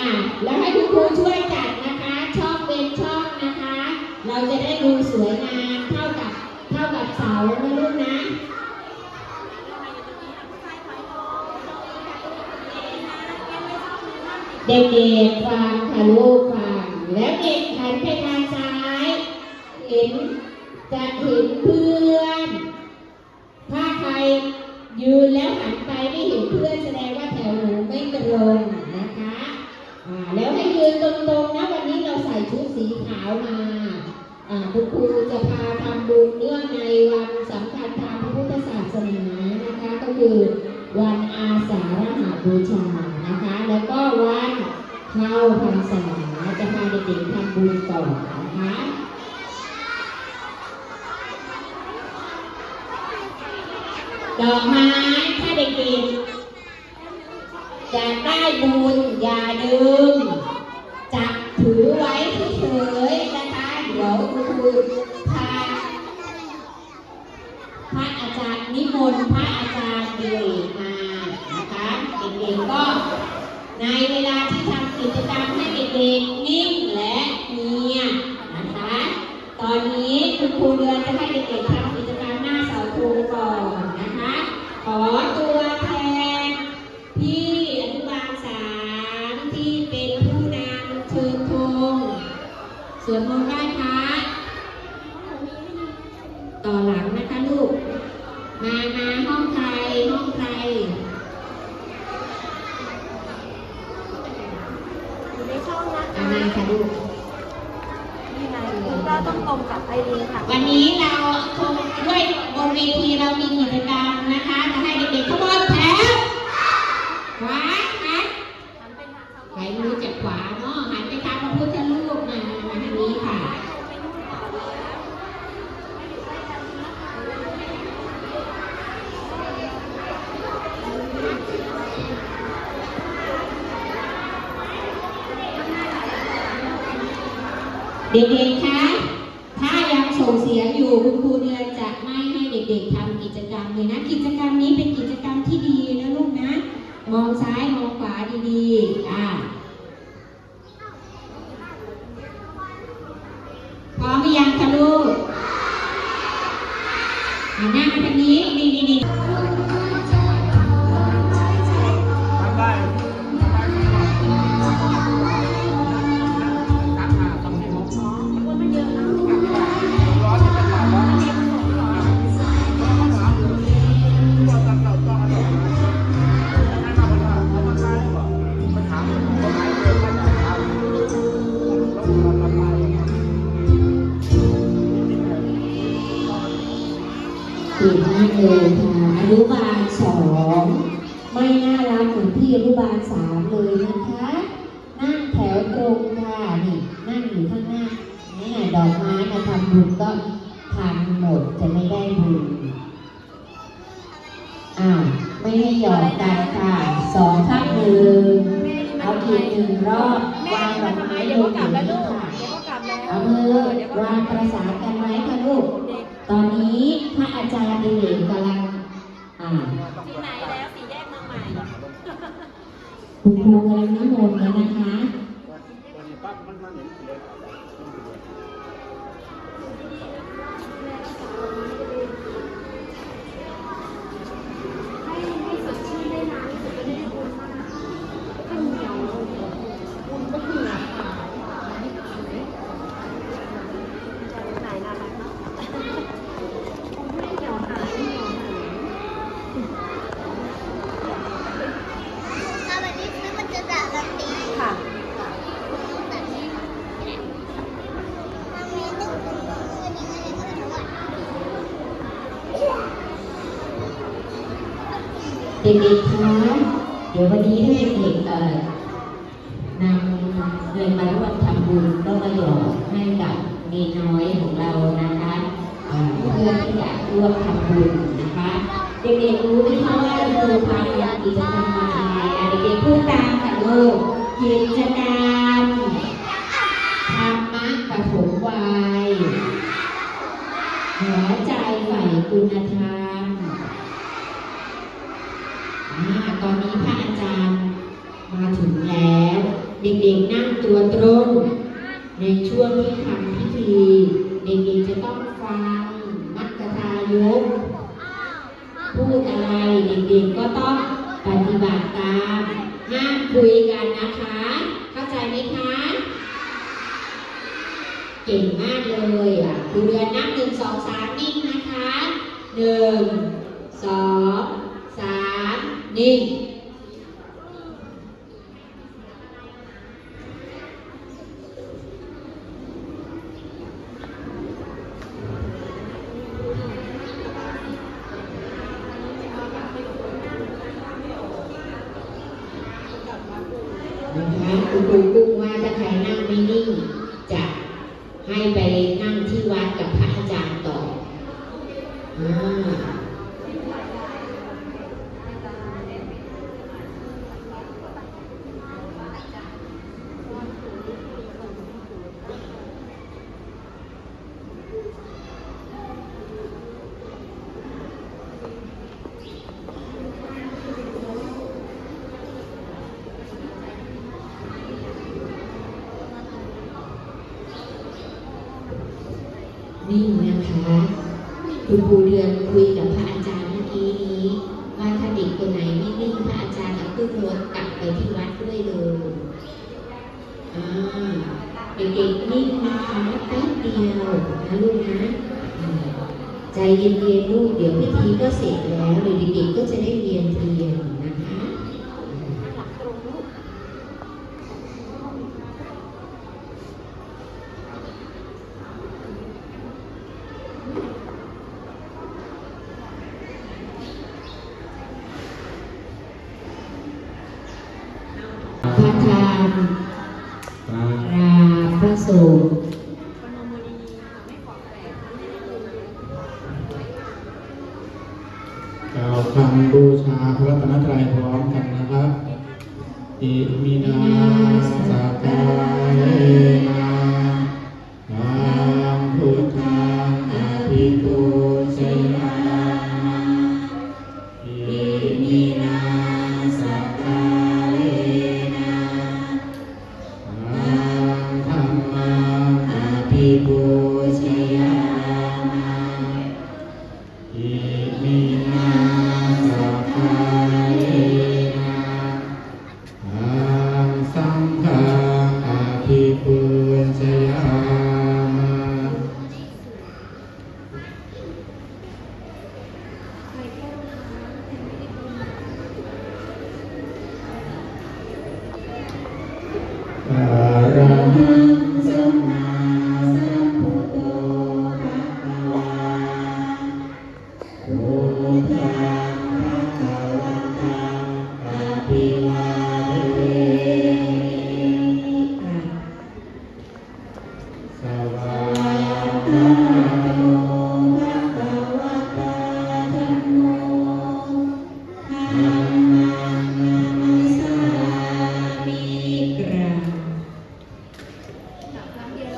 อะแล้วให้คุณครูช่วยจัดนะคะ ช่องเป็นช่องนะคะ เราจะได้ดูสวยงามเท่ากับเท่ากับเสานะลูกนะเด็กๆฟังค่ะลูกฟังแล้วเด็กหันไปทางซ้าย เห็นจะเห็น บูชานะคะ แล้วก็วันเข้าพรรษาจะพาเด็กๆทำบุญก่อนนะคะดอกไม้ถ้าเด็กๆจะได้บุญอย่าลืมจับถือไว้ อตัวแทนพี่อนุบาลสามที่เป็นผู้นำเชิญธงสวดมนต์ไหว้พระต่อหลังนะคะลูก มามาห้องใครห้องใครอยู่ในช่องนะเอาคะมาค่ะลูกนี่ไงคุณก็ต้องตรงกับไอรีนค่ะ วันนี้เราคงด้วยบนเวทีเรามีกิจกรรม นะคะ จะให้เด็กๆขบวนแถวขวาหันหันไปทางเขาใครรู้จักขวาเนาะหันไปทางพระพุทธรูปมามาทางนี้ค่ะเด็กๆคะถ้ายังส่งเสียงอยู่คุณครู เลยนะ กิจกรรมนี้เป็นกิจกรรมที่ดีนะลูกนะ มองซ้ายมองขวาดีๆ น่ารักเหมือนพี่อนุบาลสามเลยนะคะ นั่งแถวตรงค่ะนี่นั่งอยู่ข้างหน้านี่ดอกไม้มาทำบุญก็ทำหมดจะไม่ได้บุญอ้าวไม่ให้หยอกกันค่ะสองข้างหนึ่งเอาอีกหนึ่งรอบวางดอกไม้ลยวก็งกันี้ลูกค่ะเอามือเดี๋ยวางประสานกันไว้ค่ะลูกเด็กตอนนี้พระอาจารย์ดิเรกกำลัง คุณครูกำลังนิมนต์นะคะ วันนี้ปั๊บมันมันเห็นเลย ให้ให้สดชื่นได้นะจะได้บุญมากให้เหนียวบุญก็คือไหนไหนน่ารักเนาะไม่เหนียวหายไม่เหนียวหาย ถ้าวันนี้ซื้อมันจะด่าแบบนี้ ค่ะ แบบนี้มันมีหนึ่งคนมือนี้อะไรก็ไม่รู้อะ เด็กๆคะเดี๋ยววันนี้ให้เด็กๆเอ่อนำเงินมาร่วมทำบุญก็มาหยอดให้กับเนน้อยของเรานะคะเพื่อที่จะร่วมทำบุญนะคะเด็กๆรู้ไหมคะว่าเราคือพาทำกิจกรรมอะไรอะเด็กๆพูดตามค่ะลูกกิจกรรมธรรมะปฐมวัยหัวใจใฝ่คุณธรรม อ่าตอนนี้พระอาจารย์มาถึงแล้ว เเด็กๆนั่งตัวตรง ในช่วงที่ทำพิธี เด็กๆจะต้องฟังมัคคทายกพูดอะไรเด็กๆก็ต้องปฏิบัติตามห้ามคุยกันนะคะ เข้าใจไหมคะ เก่งมากเลยอะครูเดือนนับหนึ่งสองสามนิ่งนะคะหนึ่งสองสามนิ่ง นะคะคุณครูกุ้งว่าถ้าใครนั่งไม่นิ่งจะให้ไปนั่งที่วัดกับพระอาจารย์ต่ออานิ่งนะคะ คุณครูเดือนคุยกับพระอาจารย์เมื่อกี้นี้ว่าถ้าเด็กคนไหนไม่นิ่งพระอาจารย์เอาขึ้นรถกลับไปที่วัดด้วยเลยอ่าเด็กๆนิ่งนะคะแป๊บเดียวนะลูกนะใจเย็นๆลูกเดี๋ยวพิธีก็เสร็จแล้วเด็กๆก็จะได้เรียนเทียนนะคะ พระธรรมราพระ สงฆ์กล่าวคำบูชาพระรัตนตรัยพร้อมกันนะครับอิมินาสกายนา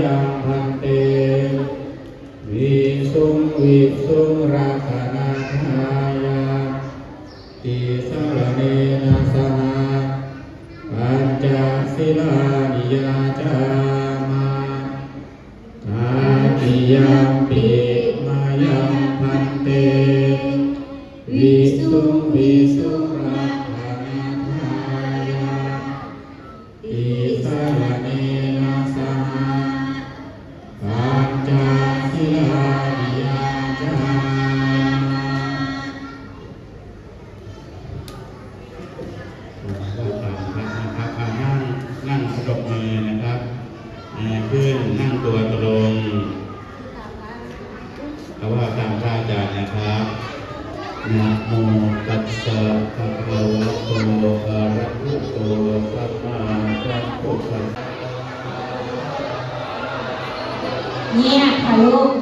ยังพันเตวิสุงวิสุงรัตนาทายาติสระเนนะสมาปัญจศิลานิยาจามาตาติยัมปิมายังพันเตวิสุงวิสุรั ตัสสะภะคะวะโตอะระหะโตสัมมาสัมพุทธัสสะเนี่ยค่ะลูกเงียบ